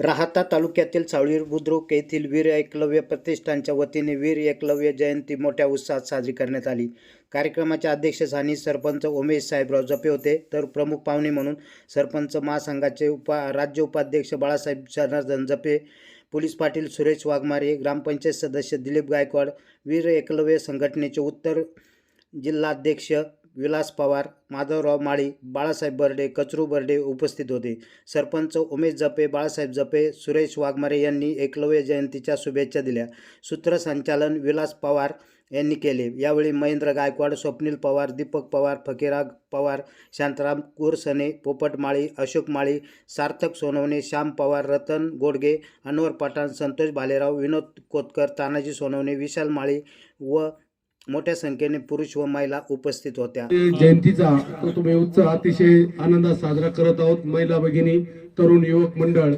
राहता तालुक्यातील सावळी बुद्रुक येथील वीर एकलव्य प्रतिष्ठानच्या वतीने वीर एकलव्य जयंती मोठ्या उत्साहात साजरी करण्यात आली. कार्यक्रमाच्या अध्यक्षस्थानी सरपंच उमेश साहेबराव जपे होते. तर प्रमुख पाहुणे म्हणून सरपंच महासंघाचे उपा राज्य उपाध्यक्ष बाळासाहेब जनार्दन जपे पोलीस पाटील सुरेश वाघमारे ग्रामपंचायत सदस्य दिलीप गायकवाड वीर एकलव्य संघटनेचे उत्तर जिल्हाध्यक्ष विलास पवार माधवराव माळी बाळासाहेब बर्डे कचरू बर्डे उपस्थित होते. सरपंच उमेश जपे बाळासाहेब जपे सुरेश वाघमारे यांनी एकलव्य जयंतीच्या शुभेच्छा दिल्या. सूत्रसंचालन विलास पवार यांनी केले. यावेळी महेंद्र गायकवाड स्वप्नील पवार दीपक पवार फकीराग पवार शांताराम कुरसने पोपट माळी अशोक माळी सार्थक सोनवणे श्याम पवार रतन गोडगे अनवर पठाण संतोष भालेराव विनोद कोतकर तानाजी सोनवणे विशाल माळी व मोठ्या संख्येने पुरुष व महिला उपस्थित होत्या. जयंतीचा तो तुम्ही उत्सव अतिशय आनंदात साजरा करत आहोत महिला भगिनी तरुण युवक मंडळ.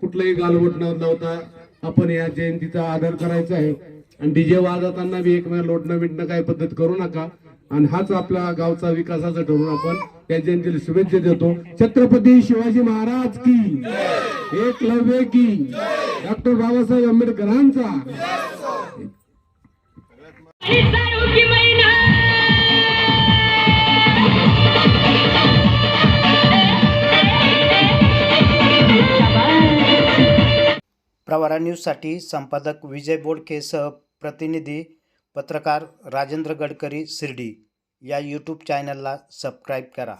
कुठलंही गालबोट न लावता आपण या जयंतीचा आदर करायचा आहे. आणि डीजे वाजवताना बी एकमेकांना लोटणं बिटणं काय पद्धत करू नका. आणि हाच आपला गावचा विकासाचा ठरवून आपण या जयंतीला शुभेच्छा देतो. छत्रपती शिवाजी महाराज की एकलव्य की डॉक्टर बाबासाहेब आंबेडकरांचा प्रवारा न्यूजसाठी संपादक विजय बोडकेसह प्रतिनिधी पत्रकार राजेंद्र गडकरी शिर्डी. या यूट्यूब चॅनलला सबस्क्राईब करा.